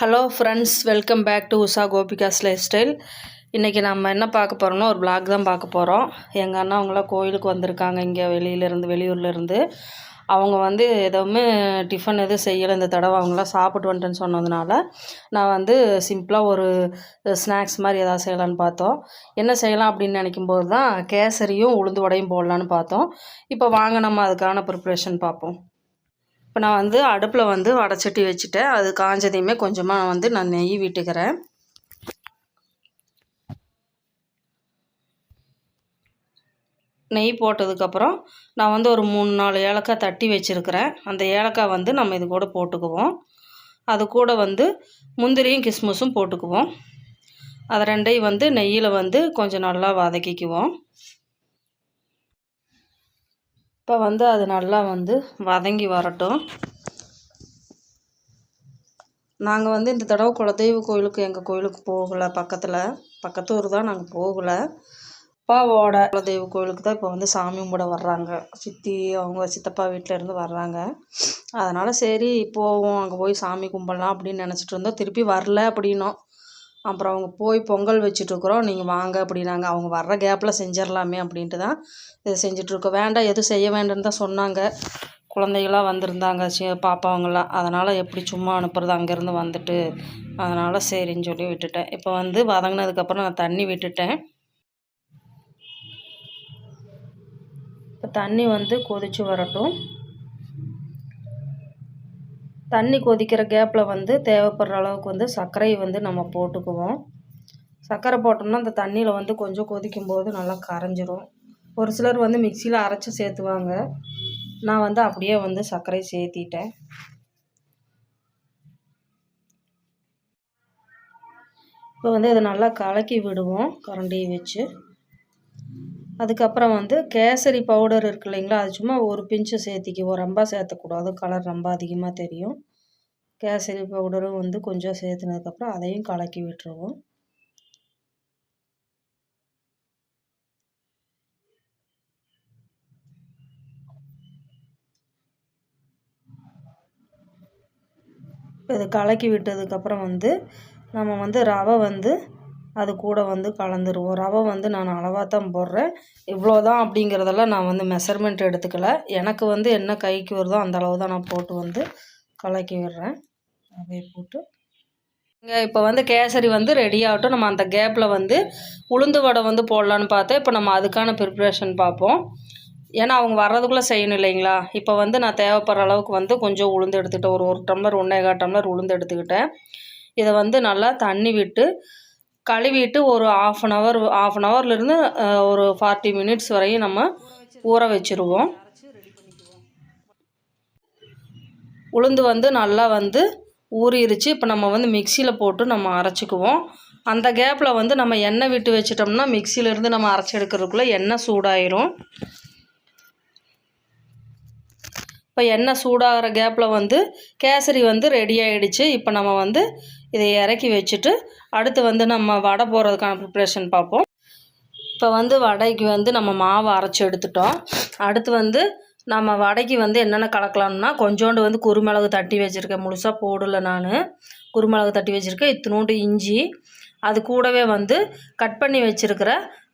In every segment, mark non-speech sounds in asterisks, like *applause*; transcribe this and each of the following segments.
Hello friends welcome back to Usha Gopika's lifestyle இன்றைக்கி நம்ம என்ன பார்க்க போகிறோம்னா ஒரு பிளாக் தான் பார்க்க போகிறோம் எங்கள் அண்ணா அவங்களாம் கோயிலுக்கு வந்திருக்காங்க. இங்கே வெளியிலேருந்து வெளியூர்லேருந்து அவங்க வந்து எதுவுமே டிஃபன் எதுவும் செய்யலை. இந்த தடவை அவங்களாம் சாப்பிட்டு வந்துட்டேன்னு சொன்னதுனால நான் வந்து சிம்பிளாக ஒரு ஸ்நாக்ஸ் மாதிரி எதாவது செய்யலான்னு பார்த்தோம். என்ன செய்யலாம் அப்படின்னு நினைக்கும்போது தான் கேசரியும் உளுந்து வடையும் போடலான்னு பார்த்தோம். இப்போ வாங்க நம்ம அதுக்கான ப்ரிப்ரேஷன் பார்ப்போம். இப்போ நான் வந்து அடுப்பில் வந்து வடைச்சட்டி வச்சுட்டேன். அது காஞ்சதையுமே கொஞ்சமாக வந்து நான் நெய் விட்டுக்கிறேன். நெய் போட்டதுக்கப்புறம் நான் வந்து ஒரு மூணு நாலு ஏலக்காய் தட்டி வச்சுருக்கிறேன். அந்த ஏலக்காய் வந்து நம்ம இது கூட போட்டுக்குவோம். அது கூட வந்து முந்திரியும் கிஸ்மிஸும் போட்டுக்குவோம். அது ரெண்டையும் வந்து நெய்யில் வந்து கொஞ்சம் நல்லா வதக்கிக்குவோம். இப்போ வந்து அது நல்லா வந்து வதங்கி வரட்டும். நாங்கள் வந்து இந்த தடவை குலதெய்வ கோயிலுக்கு எங்கள் கோயிலுக்கு போகலை. பக்கத்தில் பக்கத்து ஊர் தான் நாங்கள் போகலை. அப்பாவோட குலதெய்வ கோயிலுக்கு தான் இப்போ வந்து சாமி கும்பிட வர்றாங்க. சித்தி அவங்க சித்தப்பா வீட்டில் இருந்து வர்றாங்க. அதனால் சரி போவோம். அங்கே போய் சாமி கும்பிடலாம் அப்படின்னு நினச்சிட்டு இருந்தோம். திருப்பி வரல அப்படின்னோம். அப்புறம் அவங்க போய் பொங்கல் வச்சிட்ருக்குறோம் நீங்கள் வாங்க அப்படின்னாங்க. அவங்க வர்ற கேப்பில் செஞ்சிடலாமே அப்படின்ட்டு தான் இதை செஞ்சிட்ருக்கோம் வேண்டாம் எதுவும் செய்ய வேண்டாம்னு தான் சொன்னாங்க. குழந்தைகளாம் வந்திருந்தாங்க சி பாப்பாவங்களாம் அதனால் எப்படி சும்மா அனுப்புறது? அங்கேருந்து வந்துட்டு அதனால் சரின்னு சொல்லி விட்டுட்டேன். இப்போ வந்து வதங்கினதுக்கப்புறம் நான் தண்ணி விட்டுட்டேன். இப்போ தண்ணி வந்து கொதிச்சு வரட்டும். தண்ணி கொதிக்கிற கேப்பில் வந்து தேவைப்படுற அளவுக்கு வந்து சர்க்கரையை வந்து நம்ம போட்டுக்குவோம். சர்க்கரை போட்டோம்னா அந்த தண்ணியில் வந்து கொஞ்சம் கொதிக்கும் போது நல்லா கரைஞ்சிரும். ஒரு சிலர் வந்து மிக்சியில் அரைச்சி சேர்த்துவாங்க. நான் வந்து அப்படியே வந்து சர்க்கரை சேர்த்திட்டேன். இப்போ வந்து இதை நல்லா கலக்கி விடுவோம். கரண்டியை வச்சு. அதுக்கப்புறம் வந்து கேசரி பவுடர் இருக்கு இல்லைங்களா? அது சும்மா ஒரு பிஞ்சு சேர்த்திக்குவோம் ரொம்ப சேர்த்தக்கூடாது. கலர் ரொம்ப அதிகமாக தெரியும். கேசரி பவுடரும் வந்து கொஞ்சம் சேர்த்துனதுக்கப்புறம் அதையும் கலக்கி விட்டுருவோம். இது கலக்கி விட்டதுக்கப்புறம் வந்து நம்ம வந்து ரவை வந்து அது கூட வந்து கலந்துருவோம். ரவை வந்து நான் அளவாக தான் போடுறேன். இவ்வளோ தான் அப்படிங்கிறதெல்லாம் நான் வந்து மெஷர்மெண்ட் எடுத்துக்கல. எனக்கு வந்து என்ன கைக்கு வருதோ அந்த அளவு தான் நான் போட்டு வந்து கலக்கி விடுறேன். ரவையை போட்டு. இங்கே இப்போ வந்து கேசரி வந்து ரெடி ஆகட்டும். நம்ம அந்த கேப்பில் வந்து உளுந்து வடை வந்து போடலான்னு பார்த்தேன். இப்போ நம்ம அதுக்கான ப்ரிப்ரேஷன் பார்ப்போம். ஏன்னா அவங்க வர்றதுக்குள்ளே செய்யணும் இல்லைங்களா? இப்போ வந்து நான் தேவைப்படுற அளவுக்கு வந்து கொஞ்சம் உளுந்து எடுத்துக்கிட்டேன். ஒரு ஒரு டம்ளர் ஒன்றேகா டம்ளர் உளுந்து எடுத்துக்கிட்டேன். இதை வந்து நல்லா தண்ணி விட்டு கழுவிட்டு ஒரு half an hour half an ஹவர்லேருந்து ஒரு ஃபார்ட்டி மினிட்ஸ் வரையும் நம்ம ஊற வச்சுருவோம். உளுந்து வந்து நல்லா வந்து ஊறிடுச்சு இப்போ நம்ம வந்து மிக்சியில் போட்டு நம்ம அரைச்சிக்குவோம். அந்த கேப்பில் வந்து நம்ம எண்ணெய் விட்டு வச்சிட்டோம்னா மிக்சியிலேருந்து நம்ம அரைச்சி எடுக்கிறதுக்குள்ளே எண்ணெய் சூடாயிரும். இப்போ எண்ணெய் சூடாகிற கேப்பில் வந்து கேசரி வந்து ரெடி ஆகிடுச்சு இப்போ நம்ம வந்து இதை இறக்கி வச்சுட்டு அடுத்து வந்து நம்ம வடை போடுறதுக்கான ப்ரிப்ரேஷன் பார்ப்போம். இப்போ வந்து வடைக்கு வந்து நம்ம மாவு அரைச்சி எடுத்துட்டோம். அடுத்து வந்து நம்ம வடைக்கு வந்து என்னென்ன கலக்கலாம்னா கொஞ்சோண்டு வந்து குருமிளகு தட்டி வச்சுருக்கேன். முழுசாக போடலை நான். குருமிளகு தட்டி வச்சுருக்கேன். இத்தினோண்டு இஞ்சி. அது கூடவே வந்து கட் பண்ணி வச்சுருக்கிற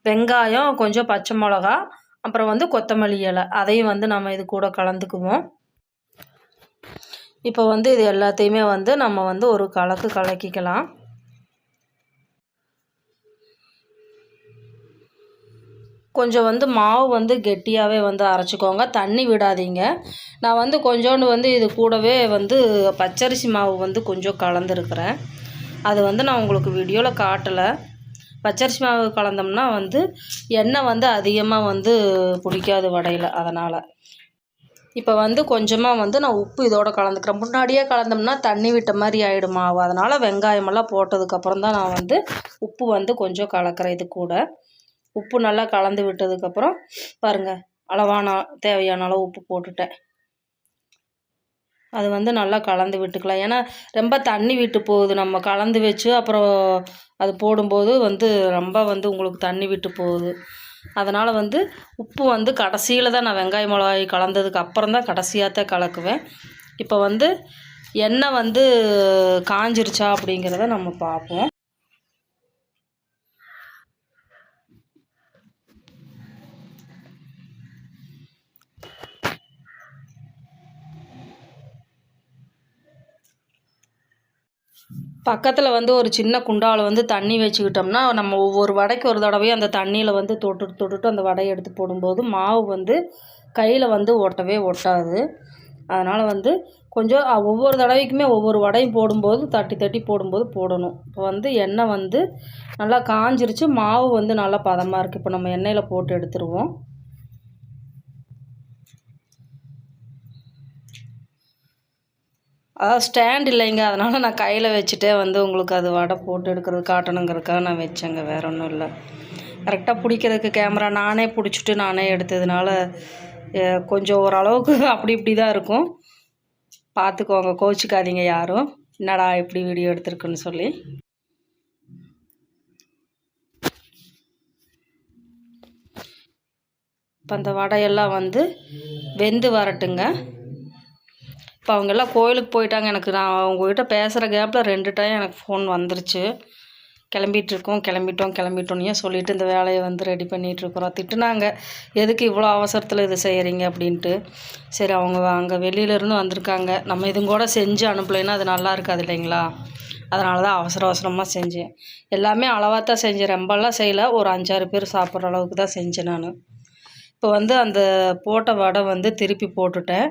வெங்காயம் கொஞ்சம் பச்சை மிளகா அப்புறம் வந்து கொத்தமல்லி இலை. அதையும் வந்து நம்ம இது கூட கலந்துக்குவோம். இப்போ வந்து இது எல்லாத்தையுமே வந்து நம்ம வந்து ஒரு கலக்கு கலக்கிக்கலாம். கொஞ்சம் வந்து மாவு வந்து கெட்டியாகவே வந்து அரைச்சிக்கோங்க. தண்ணி விடாதீங்க. நான் வந்து கொஞ்சோண்டு வந்து இது கூடவே வந்து பச்சரிசி மாவு வந்து கொஞ்சம் கலந்துருக்கிறேன். அது வந்து நான் உங்களுக்கு வீடியோவில் காட்டலை. பச்சரிசி மாவு கலந்தோம்னா வந்து எண்ணெய் வந்து அதிகமாக வந்து பிடிக்காது வடையில். அதனால் இப்போ வந்து கொஞ்சமாக வந்து நான் உப்பு இதோட கலந்துக்கிறேன். முன்னாடியே கலந்தோம்னா தண்ணி விட்ட மாதிரி ஆகிடும் மாவு அதனால் வெங்காயமெல்லாம் போட்டதுக்கப்புறம் தான் நான் வந்து உப்பு வந்து கொஞ்சம் கலக்கிறேன் இது கூட. உப்பு நல்லா கலந்து விட்டதுக்கப்புறம் பாருங்கள் அளவான தேவையான அளவு உப்பு போட்டுட்டேன். அது வந்து நல்லா கலந்து விட்டுக்கலாம். ஏன்னா ரொம்ப தண்ணி விட்டு போகுது. நம்ம கலந்து வச்சு அப்புறம் அது போடும்போது வந்து ரொம்ப வந்து உங்களுக்கு தண்ணி விட்டு போகுது. அதனால் வந்து உப்பு வந்து கடைசியில் தான் நான் வெங்காய மிளகாய் கலந்ததுக்கு அப்புறம் தான் கடைசியாக தான் கலக்குவேன். இப்போ வந்து எண்ணெய் வந்து காஞ்சிருச்சா அப்படிங்கிறத நம்ம பார்ப்போம். பக்கத்தில் வந்து ஒரு சின்ன குண்டாவில் வந்து தண்ணி வச்சுக்கிட்டோம்னா நம்ம ஒவ்வொரு வடைக்கு ஒரு தடவையும் அந்த தண்ணியில் வந்து தொட்டுட்டு தொட்டுட்டு அந்த வடையை எடுத்து போடும்போது மாவு வந்து கையில் வந்து ஒட்டவே ஒட்டாது. அதனால் வந்து கொஞ்சம் ஒவ்வொரு தடவைக்குமே ஒவ்வொரு வடையும் போடும்போது தட்டி தட்டி போடும்போது போடணும். இப்போ வந்து எண்ணெய் வந்து நல்லா காஞ்சிருச்சு மாவு வந்து நல்லா பதமாக இருக்குது இப்போ நம்ம எண்ணெயில் போட்டு எடுத்துருவோம். அதாவது ஸ்டாண்ட் இல்லைங்க. அதனால் நான் கையில் வச்சுட்டே வந்து உங்களுக்கு அது வடை போட்டு எடுக்கிறது காட்டணுங்கிறதுக்காக நான் வச்சேங்க. வேறு ஒன்றும் இல்லை. கரெக்டாக பிடிக்கிறதுக்கு கேமரா நானே பிடிச்சிட்டு நானே எடுத்ததுனால கொஞ்சம் ஓரளவுக்கு *laughs* அப்படி இப்படி தான் இருக்கும். பார்த்துக்கோங்க கோச்சிக்காதீங்க யாரும். என்னடா இப்படி வீடியோ எடுத்திருக்குன்னு சொல்லி. இப்போ அந்த வடையெல்லாம் வந்து வெந்து வரட்டுங்க. இப்போ அவங்கெல்லாம் கோயிலுக்கு போயிட்டாங்க. எனக்கு நான் அவங்கக்கிட்ட பேசுகிற கேப்பில் ரெண்டு டைம் எனக்கு ஃபோன் வந்துருச்சு. கிளம்பிகிட்ருக்கோம் கிளம்பிட்டோம் கிளம்பிட்டோன்னே சொல்லிவிட்டு இந்த வேலையை வந்து ரெடி பண்ணிகிட்ருக்குறோம் திட்டுனாங்க. எதுக்கு இவ்வளோ அவசரத்தில் இது செய்கிறீங்க அப்படின்ட்டு. சரி அவங்க அங்கே வெளியிலேருந்து வந்திருக்காங்க. நம்ம இதுவும் கூட செஞ்சு அனுப்பலைன்னா அது நல்லா இருக்காது இல்லைங்களா? அதனால தான் அவசர அவசரமாக செஞ்சேன். எல்லாமே அளவாக தான் செஞ்சேன். ரொம்பலாம் செய்யலை. ஒரு அஞ்சாறு பேர் சாப்பிட்ற அளவுக்கு தான் செஞ்சேன் நான். இப்போ வந்து அந்த போட்ட வடை வந்து திருப்பி போட்டுட்டேன்.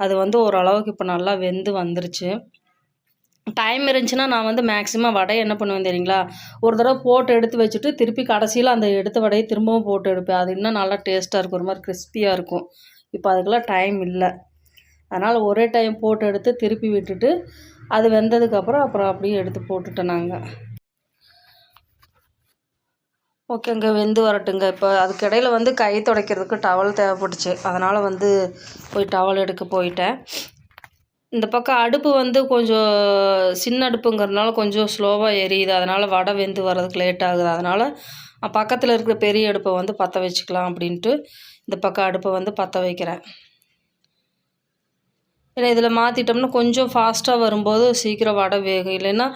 அது வந்து ஓரளவுக்கு இப்போ நல்லா வெந்து வந்துருச்சு. டைம் இருந்துச்சுன்னா நான் வந்து மேக்ஸிமம் வடையை என்ன பண்ணுவேன் தெரியுங்களா? ஒரு தடவை போட்டு எடுத்து வச்சுட்டு திருப்பி கடைசியில் அந்த எடுத்த வடையை திரும்பவும் போட்டு எடுப்பேன். அது இன்னும் நல்லா டேஸ்ட்டாக இருக்கும். ஒரு மாதிரி கிறிஸ்பியாக இருக்கும். இப்போ அதுக்கெல்லாம் டைம் இல்லை. அதனால் ஒரே டைம் போட்டு எடுத்து திருப்பி விட்டுட்டு அது வெந்ததுக்கப்புறம் அப்புறம் அப்படியே எடுத்து போட்டுட்டேன் நாங்கள் ஓகேங்க வெந்து வரட்டுங்க. இப்போ அதுக்கு இடையில வந்து கை துடைக்கிறதுக்கு டவல் தேவைப்பட்டுச்சு. அதனால் வந்து போய் டவல் எடுக்க போயிட்டேன். இந்த பக்கம் அடுப்பு வந்து கொஞ்சம் சின்ன அடுப்புங்கிறதுனால கொஞ்சம் ஸ்லோவாக எரியுது. அதனால் வடை வெந்து வர்றதுக்கு லேட் ஆகுது. அதனால் பக்கத்தில் இருக்கிற பெரிய அடுப்பை வந்து பற்ற வச்சுக்கலாம் அப்படின்ட்டு இந்த பக்கம் அடுப்பை வந்து பற்ற வைக்கிறேன். ஏன்னா இதில் மாற்றிட்டோம்னா கொஞ்சம் ஃபாஸ்ட்டாக வரும்போது சீக்கிரம் வடை வேகும். இல்லைன்னா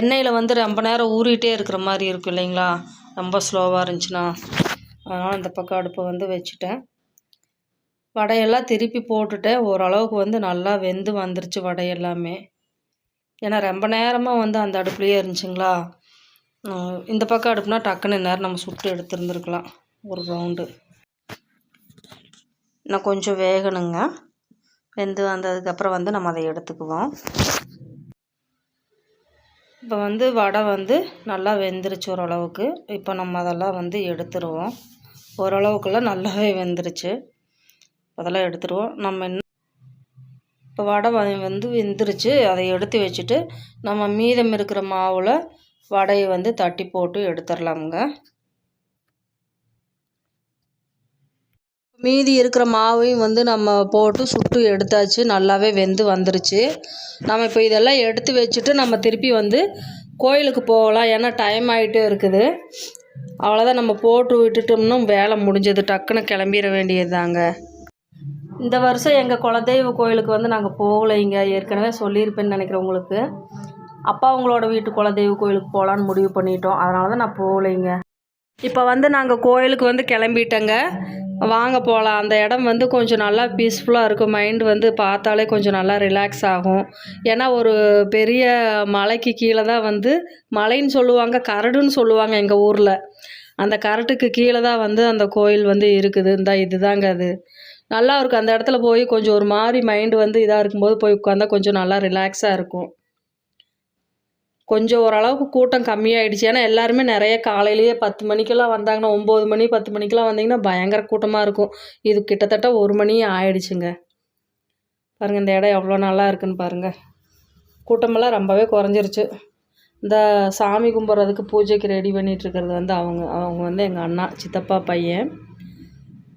எண்ணெயில் வந்து ரொம்ப நேரம் ஊறிட்டே இருக்கிற மாதிரி இருக்கும் இல்லைங்களா? ரொம்ப ஸ்லோவாக இருந்துச்சுன்னா அதனால் அந்த பக்கம் அடுப்பை வந்து வச்சுட்டேன். வடையெல்லாம் திருப்பி போட்டுட்டேன் ஓரளவுக்கு வந்து நல்லா வெந்து வந்துருச்சு வடை எல்லாமே. ஏன்னா ரொம்ப நேரமாக வந்து அந்த அடுப்புலேயே இருந்துச்சுங்களா? இந்த பக்கம் அடுப்புனா டக்குன்னு நேரம் நம்ம சுட்டு எடுத்துருந்துருக்கலாம் ஒரு ரவுண்டு இன்னும் கொஞ்சம் வேகணுங்க. வெந்து வந்ததுக்கப்புறம் வந்து நம்ம அதை எடுத்துக்குவோம். இப்போ வந்து வடை வந்து நல்லா வெந்துருச்சு ஓரளவுக்கு. இப்போ நம்ம அதெல்லாம் வந்து எடுத்துருவோம். ஓரளவுக்குலாம் நல்லாவே வெந்துருச்சு. அதெல்லாம் எடுத்துருவோம். நம்ம என்ன இப்போ வடை வந்து வெந்துருச்சு. அதை எடுத்து வச்சுட்டு நம்ம மீதம் இருக்கிற மாவில் வடையை வந்து தட்டி போட்டு எடுத்துடலாமுங்க மீதி இருக்கிற மாவையும் வந்து நம்ம போட்டு சுட்டு எடுத்தாச்சு. நல்லாவே வெந்து வந்துருச்சு. நம்ம இப்போ இதெல்லாம் எடுத்து வச்சுட்டு நம்ம திருப்பி வந்து கோயிலுக்கு போகலாம். ஏன்னா டைம் ஆகிட்டே இருக்குது. அவ்வளோதான் நம்ம போட்டு விட்டுட்டோம்னா வேலை முடிஞ்சது. டக்குன்னு கிளம்பிட வேண்டியது தாங்க இந்த வருஷம் எங்கள் குலதெய்வ கோயிலுக்கு வந்து நாங்கள் போகலைங்க. ஏற்கனவே சொல்லியிருப்பேன்னு நினைக்கிறேன் உங்களுக்கு. அப்பா அவங்களோட வீட்டு குலதெய்வ கோயிலுக்கு போகலான்னு முடிவு பண்ணிட்டோம். அதனால தான் நான் போகலைங்க. இப்போ வந்து நாங்கள் கோயிலுக்கு வந்து கிளம்பிட்டேங்க. வாங்க போகலாம் அந்த இடம் வந்து கொஞ்சம் நல்லா பீஸ்ஃபுல்லாக இருக்கும். மைண்டு வந்து பார்த்தாலே கொஞ்சம் நல்லா ரிலாக்ஸ் ஆகும். ஏன்னா ஒரு பெரிய மலைக்கு கீழே தான் வந்து மலைன்னு சொல்லுவாங்க கரடுன்னு சொல்லுவாங்க எங்கள் ஊரில். அந்த கரட்டுக்கு கீழே தான் வந்து அந்த கோயில் வந்து இருக்குது. இந்த இதுதாங்க அது. நல்லா இருக்கும். அந்த இடத்துல போய் கொஞ்சம் ஒரு மாதிரி மைண்டு வந்து இதாக இருக்கும்போது போய் உட்காந்தா கொஞ்சம் நல்லா ரிலாக்ஸாக இருக்கும். கொஞ்சம் ஓரளவுக்கு கூட்டம் கம்மியாயிடுச்சு. ஏன்னா எல்லாருமே நிறைய காலையிலேயே பத்து மணிக்கெல்லாம் வந்தாங்கன்னா ஒம்பது மணி பத்து மணிக்கெல்லாம் வந்தீங்கன்னா பயங்கர கூட்டமாக இருக்கும். இது கிட்டத்தட்ட ஒரு மணி ஆயிடுச்சுங்க. பாருங்கள் இந்த இடம் எவ்வளோ நல்லா இருக்குன்னு பாருங்கள் கூட்டமெல்லாம் ரொம்பவே குறைஞ்சிருச்சு. இந்த சாமி கும்பிட்றதுக்கு பூஜைக்கு ரெடி பண்ணிகிட்ருக்கிறது வந்து அவங்க அவங்க வந்து எங்கள் அண்ணா சித்தப்பா பையன்.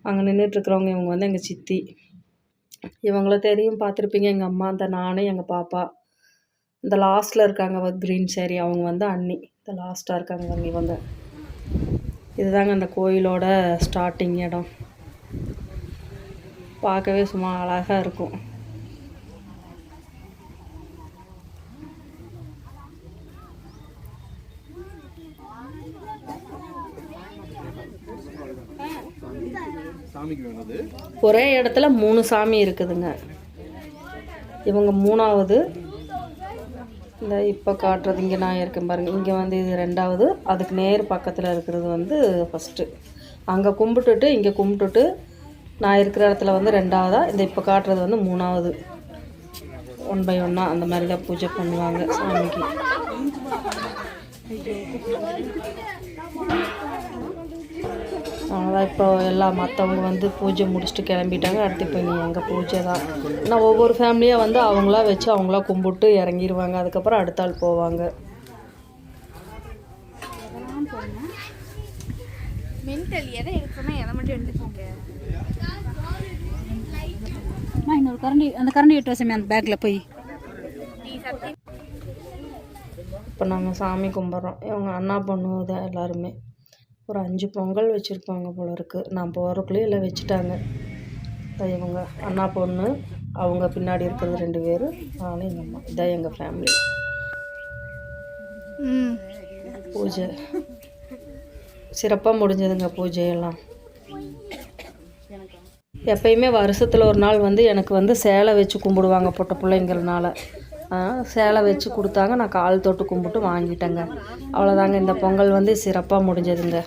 அங்கே நின்றுட்டுருக்குறவங்க இவங்க வந்து எங்கள் சித்தி. இவங்கள தெரியும் பார்த்துருப்பீங்க. எங்கள் அம்மா அந்த நானும் எங்கள் பாப்பா. இந்த லாஸ்ட்டில் இருக்காங்க க்ரீன் சேரி அவங்க வந்து அன்னி இந்த லாஸ்ட்டாக இருக்காங்க அவங்க வந்து இதுதாங்க அந்த கோயிலோட ஸ்டார்டிங் இடம். பார்க்கவே சும்மா அழகாக இருக்கும். ஒரே இடத்துல மூணு சாமி இருக்குதுங்க. இவங்க மூணாவது இந்த இப்போ காட்டுறது இங்கே நான் இருக்கேன் பாருங்கள் இங்கே வந்து இது ரெண்டாவது. அதுக்கு நேர் பக்கத்தில் இருக்கிறது வந்து ஃபஸ்ட்டு அங்கே கும்பிட்டுட்டு இங்கே கும்பிட்டுட்டு நான் இருக்கிற இடத்துல வந்து ரெண்டாவதாக இந்த இப்போ காட்டுறது வந்து மூணாவது. ஒன் பை ஒன்னாக அந்த மாதிரி தான் பூஜை பண்ணுவாங்க சாமிக்கு. அவ்வளோதான் இப்போ எல்லாம் மற்றவங்க வந்து பூஜை முடிச்சுட்டு கிளம்பிட்டாங்க. அடுத்து இப்போ நீ எங்கள் பூஜை தான். நான் ஒவ்வொரு ஃபேமிலியாக வந்து அவங்களா வச்சு அவங்களா கும்பிட்டு இறங்கிடுவாங்க அதுக்கப்புறம் அடுத்த ஆள் போவாங்க. மென்டல் எதை எடுக்கணும் எதை மட்டும் எடுத்துக்கோங்க இன்னொரு கரண்டி அந்த கரண்டி எட்டு வசமே அந்த பேக்கில் போய். இப்போ நாங்கள் சாமி கும்பிட்றோம். இவங்க அண்ணா பொண்ணு தான் எல்லாருமே. ஒரு அஞ்சு பொங்கல் வச்சுருப்பாங்க போல இருக்குது நான் போகிறக்குள்ளேயே எல்லாம் வச்சுட்டாங்க. இவங்க அண்ணா பொண்ணு அவங்க பின்னாடி இருக்கிறது ரெண்டு பேர் நானும் எங்கள் அம்மா. இதான் எங்கள் ஃபேமிலி பூஜை. சிறப்பாக முடிஞ்சதுங்க பூஜையெல்லாம். எப்பயுமே வருஷத்தில் ஒரு நாள் வந்து எனக்கு வந்து சேலை வச்சு கும்பிடுவாங்க பொட்ட பிள்ளைங்கிறனால சேலை வச்சு கொடுத்தாங்க. நான் கால் தொட்டு கும்பிட்டு வாங்கிட்டேங்க. அவ்வளோதாங்க இந்த பொங்கல் வந்து சிறப்பாக முடிஞ்சதுங்க.